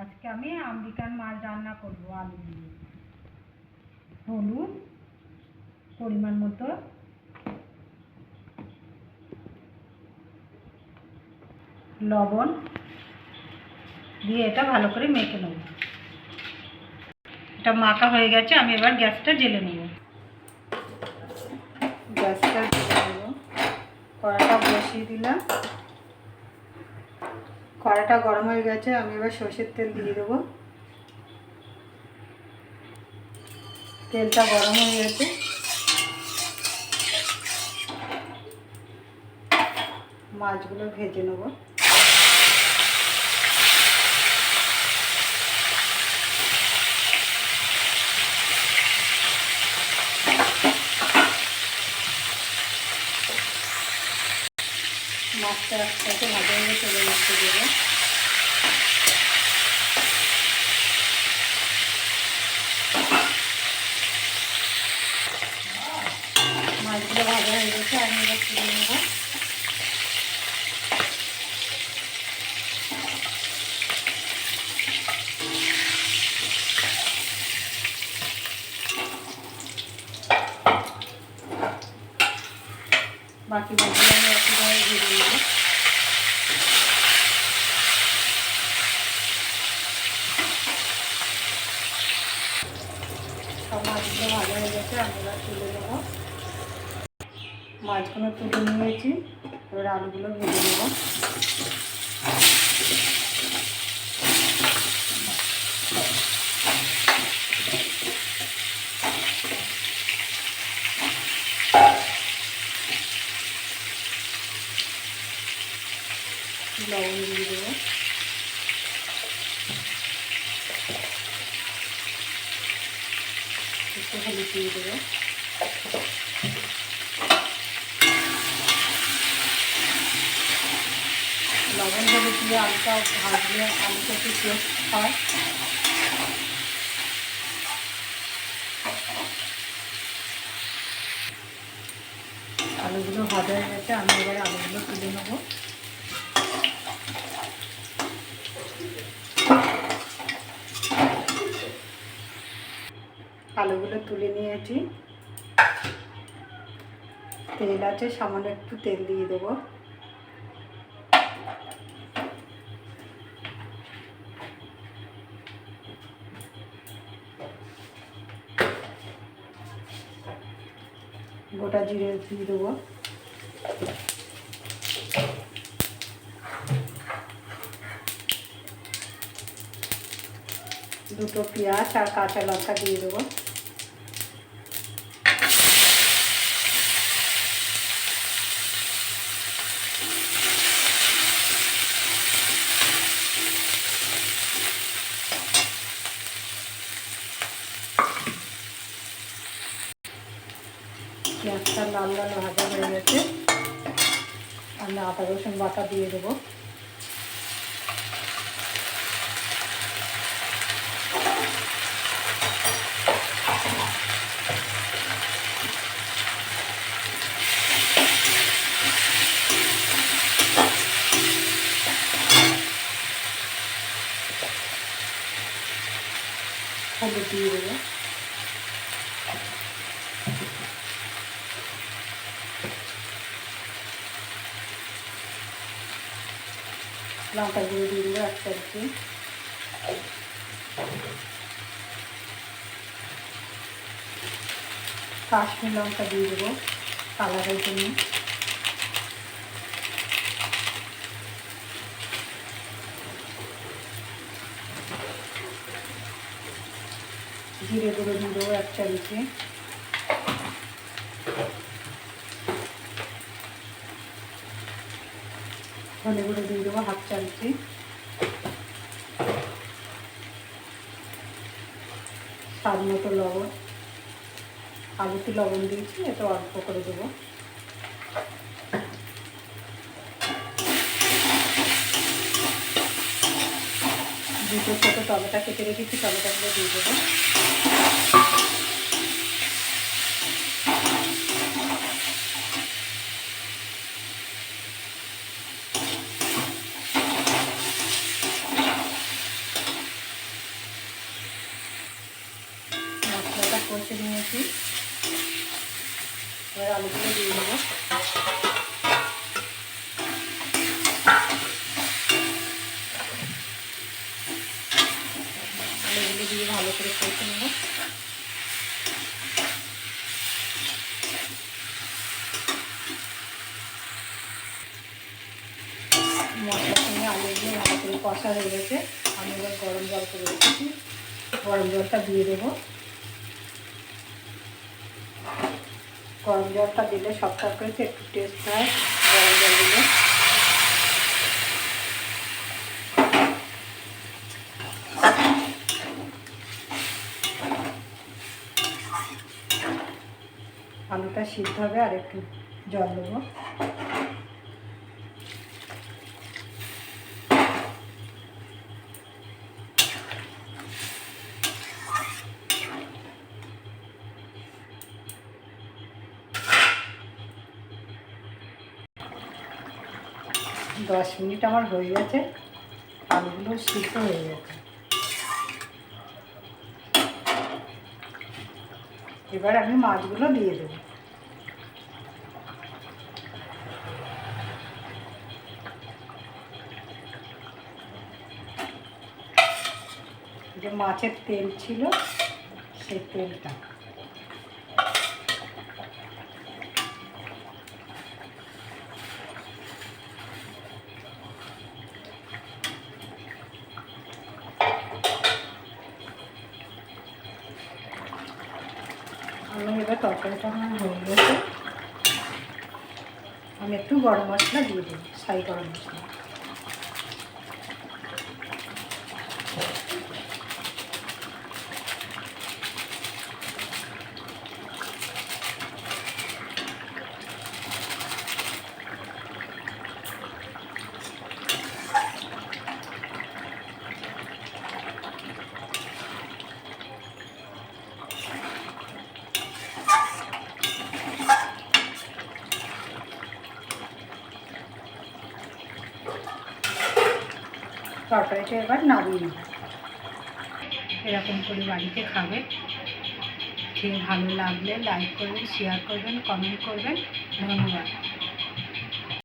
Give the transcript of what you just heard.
আজকে আমি আমেরিকান মাছ রান্না করব আলু দিয়ে। হলুদ, পরিমাণ মতো। লবণ দিয়ে এটা ভালো করে মেখে নেব। এটা মাখা হয়ে গেছে, আমি এবার গ্যাসটা জেলে নেব। গ্যাসটা জেলে নেব। কড়াটা বসিয়ে দিলাম। কড়াটা গরম হয়ে গেছে, আমি এবার সর্ষের তেল দিয়ে দেবো। তেলটা গরম হয়ে গেছে। মাছগুলো ভেজে নেব। মাছটা একসাথে ভাজা হয়ে চলে যাচ্ছে দেবো মাছগুলো ভাজা হয়ে গেছে আমি এবার তুলে নেব বাকি মাছগুলো আমি একইভাবে ভেজে নেব সব মাছগুলো ভাজা গেছে আমি এবার তুলে নেব। মাছগুলো তুলে নিয়েছি। এবার আলুগুলো ভেজে নেব। লবণ দিয়ে দেবো একটু হলুদ দিয়ে দেবো। লবণ হলুদ দিয়ে আলুটা ভাজলে আলুটা একটু টেস্ট হয়। আলুগুলো ভাজা হয়ে গেছে, আমি এবার আলুগুলো তুলে নেব। আলুগুলো তুলে নিয়েছি। তেল আছে, সামান্য একটু তেল দিয়ে দেবো। গোটা জিরে দিয়ে দেবো। দুটো পেঁয়াজ আর কাঁচা লঙ্কা দিয়ে দেবো। পেঁয়াজটা লাল লাল ভাজা হয়ে গেছে। আমি আদা, রসুন বাটা দিয়ে দেবো। হলুদ দিয়ে দেবো। লঙ্কা গুঁড়ো দিয়ে দেবো এক চামচি কাশ্মীর লঙ্কা দিয়ে দেবো কালারের জন্য জিরে গুঁড়ো দিয়ে দেবো এক চামচি ধনে গুঁড়ো দিয়ে দেবো হাফ চামচি স্বাদ মতো লবণ। আলুতে লবণ দিয়েছি এটা অল্প করে দেবো। দুটো ছোটো টমেটো কেটে রেখেছি, টমেটোগুলো দিয়ে দেবো। কষে নিয়েছি। এবার আলুগুলো দিয়ে দেবো। আলুগুলো দিয়ে ভালো করে কষে নেব। মশলার সঙ্গে আলুগুলো ভালো করে কষা হয়ে গেছে। আমি এবার গরম জল করে রেখেছি। গরম জলটা দিয়ে দেবো। গরম জলটা দিলে সব তরকারিতে একটু টেস্ট হয়, গরম জল দিলে। আলুটা সিদ্ধ হবে আর একটু জল দেবো। দশ মিনিট আমার হয়ে গেছে, আলুগুলো সিদ্ধ হয়ে গেছে। এবার আমি মাছগুলো দিয়ে দেবো। যে মাছের তেল ছিল, সেই তেলটা আমি এবার তরকারিটা আমার হয়ে গেছে। আমি একটু গরম মশলা দিয়ে দেবো সাই গরম মশলা। তরকারিটা এবার নামিয়ে নেব। এরকম করে বাড়িতে খাবে। খেয়ে ভালো লাগলে লাইক করবেন শেয়ার করবেন কমেন্ট করবেন। ধন্যবাদ।